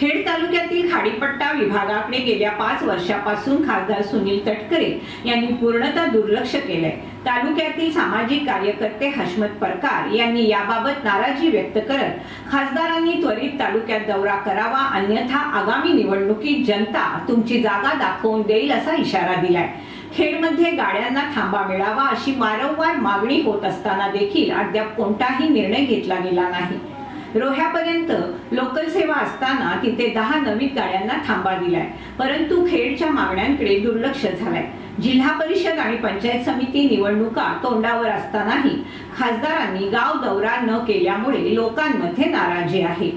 खेड तालुक्यातील खाडीपट्टा विभागाकडे गेल्या पाच वर्षापासून खासदार सुनील तटकरे यांनी पूर्णतः दुर्लक्ष केलंय. तालुक्यातील सामाजिक कार्यकर्ते हशमत परकार यांनी याबाबत नाराजी व्यक्त करत खासदारांनी त्वरित तालुक्यात दौरा करावा अन्यथा आगामी निवडणुकीत जनता तुमची जागा दाखवून देईल असा इशारा दिलाय. खेडमध्ये गाड्यांना थांबा मिळावा अशी वारंवार मागणी होत असताना देखील अद्याप कोणताही निर्णय घेतला गेला नाही. रोह्यापर्यंत लोकल सेवा असताना तिथे दहा नवीन गाड्यांना थांबा दिलाय. परंतु खेडच्या मागण्यांकडे दुर्लक्ष झालंय. जिल्हा परिषद आणि पंचायत समिती निवडणुका तोंडावर असतानाही खासदारांनी गाव दौरा न केल्यामुळे लोकांमध्ये नाराजी आहे.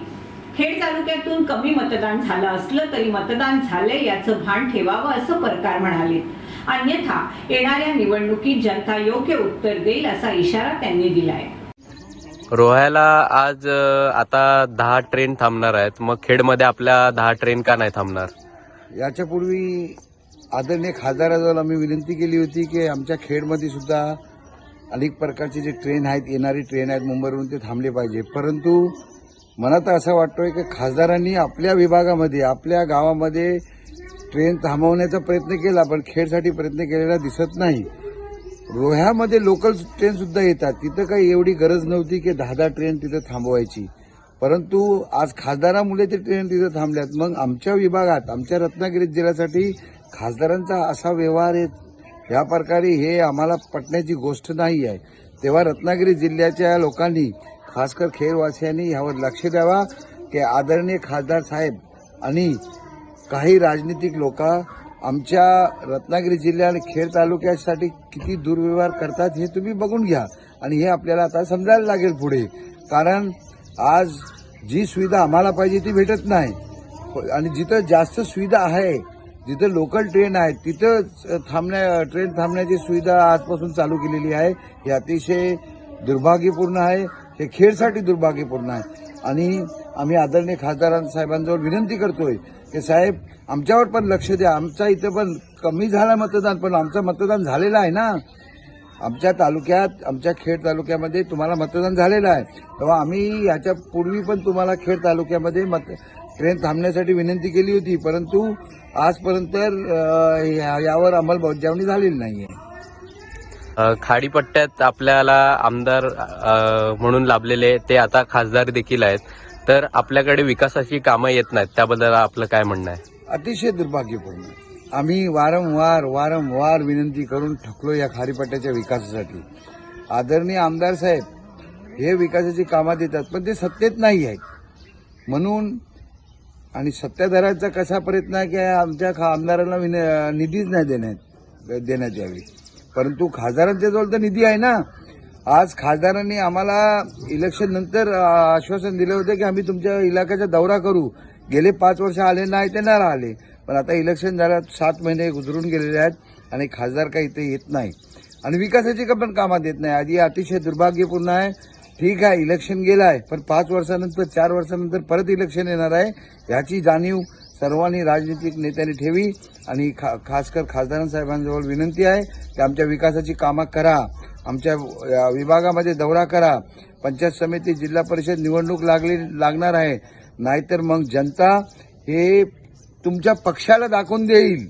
खेड तालुक्यातून कमी मतदान झालं असलं तरी मतदान झाले याचं भान ठेवावं असं परकार म्हणाले. अन्यथा येणाऱ्या निवडणुकीत जनता योग्य उत्तर देईल असा इशारा त्यांनी दिलाय. रोह्याला आज आता दहा ट्रेन थांबणार आहेत. मग खेडमध्ये आपल्या दहा ट्रेन का नाही थांबणार? याच्यापूर्वी आदरणीय खासदाराजवळ आम्ही विनंती केली होती की आमच्या खेडमध्ये सुद्धा अनेक प्रकारचे जे ट्रेन आहेत येणारी ट्रेन आहेत मुंबईवरून ते थांबले पाहिजे. परंतु मला तर असं वाटतोय की खासदारांनी आपल्या विभागामध्ये आपल्या गावामध्ये ट्रेन थांबवण्याचा प्रयत्न केला पण खेडसाठी प्रयत्न केलेला दिसत नाही. रोह्यामध्ये लोकल ट्रेन सुद्धा येतात. तिथं काही एवढी गरज नव्हती की दहा दहा ट्रेन तिथं थांबवायची. परंतु आज खासदारामुळे ते ट्रेन तिथं थांबल्यात. मग आमच्या विभागात आमच्या रत्नागिरी जिल्ह्यासाठी खासदारांचा असा व्यवहार आहे. या प्रकारे हे आम्हाला पटण्याची गोष्ट नाही आहे. तेव्हा रत्नागिरी जिल्ह्याच्या लोकांनी खासकर खेरवासियांनी ह्यावर लक्ष द्यावा की आदरणीय खासदार साहेब आणि काही राजनीतिक लोक आमच्या रत्नागिरी जिल्ह्या आणि खेड तालुक्यासाठी किती दुर्व्यवहार करतात हे तुम्ही बघून घ्या. आणि हे आपल्याला आता समजायला लागेल पुढे. कारण आज जी सुविधा आम्हाला पाहिजे ती भेटत नाही. आणि जिथं जास्त सुविधा आहे जिथं लोकल ट्रेन आहे तिथं थांबण्या ट्रेन थांबण्याची सुविधा आजपासून चालू केलेली आहे. हे अतिशय दुर्भाग्यपूर्ण आहे. हे खेळसाठी दुर्भाग्यपूर्ण आहे. आणि आम्ही आदरणीय खासदारांसाहेबांजवळ विनंती करतोय की साहेब आमच्यावर पण लक्ष द्या. आमचा इथं पण कमी झाला मतदान पण आमचं मतदान झालेलं आहे ना. आमच्या तालुक्यात आमच्या खेड तालुक्यामध्ये तुम्हाला मतदान झालेलं आहे. तेव्हा आम्ही याच्या पूर्वी पण तुम्हाला खेड तालुक्यामध्ये मत ट्रेन थांबण्यासाठी विनंती केली होती. परंतु आजपर्यंत या- यावर अंमलबजावणी झालेली नाही आहे खाडीपट्ट्यात आपल्याला आमदार म्हणून लाभलेले ते आता खासदार देखील आहेत. तर आपल्याकडे विकासाची कामं येत नाहीत. त्याबद्दल आपलं काय म्हणणं आहे? अतिशय दुर्भाग्यपूर्ण. आम्ही वारंवार वारंवार विनंती करून ठकलो या खारीपट्ट्याच्या विकासासाठी. आदरणीय आमदार साहेब हे विकासाची कामात येतात पण ते सत्तेत नाही आहेत. म्हणून आणि सत्ताधाऱ्यांचा कसा प्रयत्न आहे की आमच्या खा- आमदारांना विन- निधीच नाही देण्यात देण्यात यावी. परंतु खासदारांच्या जवळ तर निधी आहे ना. आज खासदारांनी आम्हाला इलेक्शन नंतर आश्वासन दिले होते की आम्ही तुमच्या इलाक्याचा दौरा करू. गेले पाच वर्ष आले नाही ते नाही आले पण आता इलेक्शन झालं सात महिने गुजरून गेलेले आहेत आणि खासदार काही इथे येत नाही. आणि विकासाची का पण कामात येत नाही. आधी अतिशय दुर्भाग्यपूर्ण आहे. ठीक आहे इलेक्शन गेलं आहे पण पाच वर्षानंतर चार वर्षानंतर परत इलेक्शन येणार आहे ह्याची जाणीव सर्वांनी राजनीतिक नेत्यांनी ठेवी. आणि खा खासकर खासदारांसाहेबांजवळ विनंती आहे की आमच्या विकासाची कामं करा. आमच्या विभागामध्ये दौरा करा. पंचायत समिती जिल्हा परिषद निवडणूक लागली लागणार आहे. नाहीतर मग जनता हे तुमच्या पक्षाला दाखवून देईल.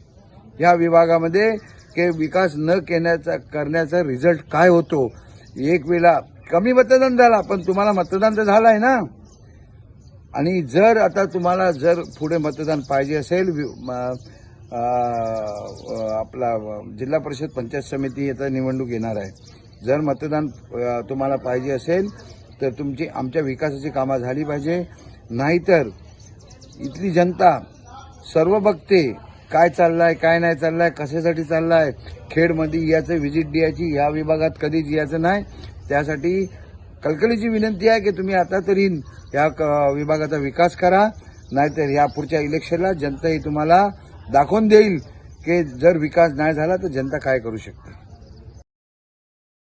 या विभागामध्ये के विकास न केण्याचा करण्याचा रिझल्ट काय होतो? एक वेळा कमी मतदान झाला पण तुम्हाला मतदान तर झालं आहे ना? आणि जर आता तुम्हाला जर पुढे मतदान पाहिजे असेल वि- आपला जिल्हा परिषद पंचायत समिती आता निवडणूक येणार आहे. जर मतदान तुम्हाला पाहिजे असेल तर तुमची आमच्या विकासाची कामं झाली पाहिजे. नाहीतर इथली जनता सर्व बघते काय चाललंय काय नाही चाललंय कशासाठी चाललाय खेडमध्ये याचं व्हिजिट द्यायची या विभागात कधीच यायचं नाही. त्यासाठी कलकलीची विनंती आहे की तुम्ही आता तरी या क- विभागाचा विकास करा. नाहीतर या पुढच्या इलेक्शनला जनता ही तुम्हाला दाखवून देईल की जर विकास नाही झाला तर जनता काय करू शकते?